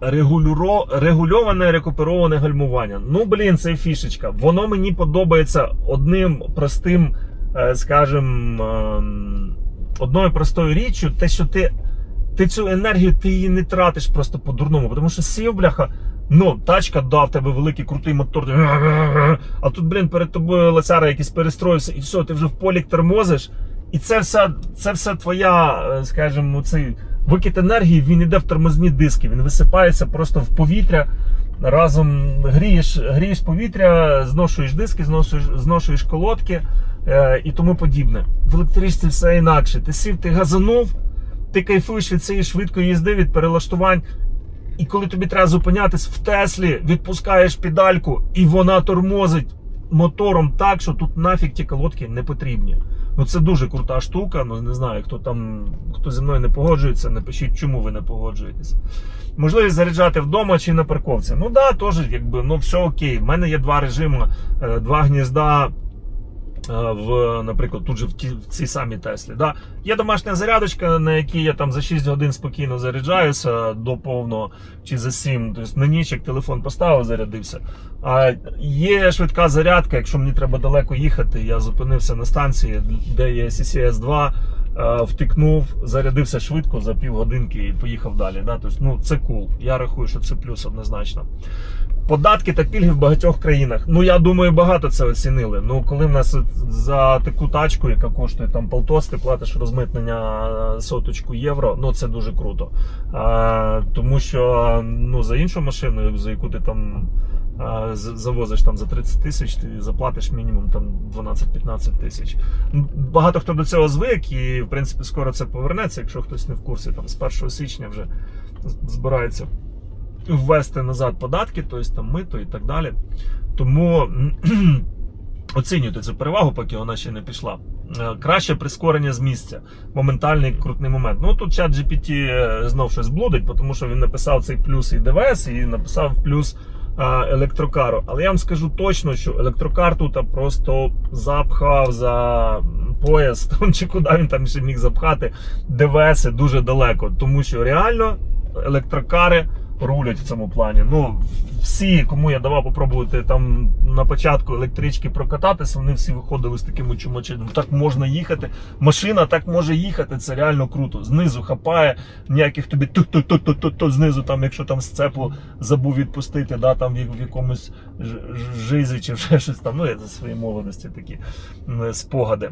регулюро, регульоване рекупероване гальмування. Ну, блін, це фішечка. Воно мені подобається одним простим, е, скажімо, ем, одною простою річчю, те, що ти, ти цю енергію ти її не тратиш просто по-дурному. Тому що сів, бляха, ну, тачка да, в тебе великий крутий мотор. А тут, блін, перед тобою лацяра якийсь перестроївся, і все, ти вже в полік тормозиш. І це все, це все твоя, е, скажімо, цей викид енергії, він іде в тормозні диски, він висипається просто в повітря. Разом грієш, грієш повітря, зношуєш диски, зношуєш, зношуєш колодки е, і тому подібне. В електричці все інакше. Ти сів, ти газанув, ти кайфуєш від цієї швидкої їзди, від перелаштувань. І коли тобі треба зупинятись в Теслі, відпускаєш педальку, і вона тормозить мотором так, що тут нафіг ті колодки не потрібні. Ну це дуже крута штука. Ну не знаю, хто там, хто зі мною не погоджується, напишіть, чому ви не погоджуєтесь. Можливість заряджати вдома чи на парковці. Ну да, теж якби ну все окей. В мене є два режими, е, два гнізда. Е, В, наприклад, тут же в, ті, в цій самій Теслі. Да? Є домашня зарядочка, на якій я там за 6 годин спокійно заряджаюся до повного чи за 7. Тобто на ніч як телефон поставив, зарядився. А є швидка зарядка, якщо мені треба далеко їхати, я зупинився на станції, де є CCS 2, е, втикнув, зарядився швидко за півгодинки і поїхав далі. Да? Тобто, ну, це кул. Я рахую, що це плюс однозначно. Податки та пільги в багатьох країнах. Ну я думаю, багато це оцінили. Ну коли в нас за таку тачку, яка коштує там полтос, ти платиш розмитнення е, соточку євро. Ну це дуже круто. А, тому що ну за іншу машину, за яку ти там завозиш там за 30 тисяч, ти заплатиш мінімум там 12-15 тисяч. Багато хто до цього звик, і в принципі скоро це повернеться, якщо хтось не в курсі, там з 1 січня вже збирається ввести назад податки, тобто там мито і так далі. Тому оцінюйте цю перевагу, поки вона ще не пішла. Е, Краще прискорення з місця. Моментальний крутний момент. Ну тут чат GPT е, знов щось блудить, тому що він написав цей плюс і ДВС, і написав плюс електрокару. Але я вам скажу точно, що електрокар тут просто запхав за пояс, там, чи куди він там ще міг запхати. ДВС дуже далеко, тому що реально електрокари рулять в цьому плані. Ну, всі, кому я давав попробувати там на початку електрички прокататися, вони всі виходили з такими чумачами. Так можна їхати. Машина так може їхати, це реально круто. Знизу хапає, ніяких тобі знизу, там, якщо там сцеплу забув відпустити, да, там в якомусь жизі чи вже щось там. Ну, я за своєї молодості такі спогади.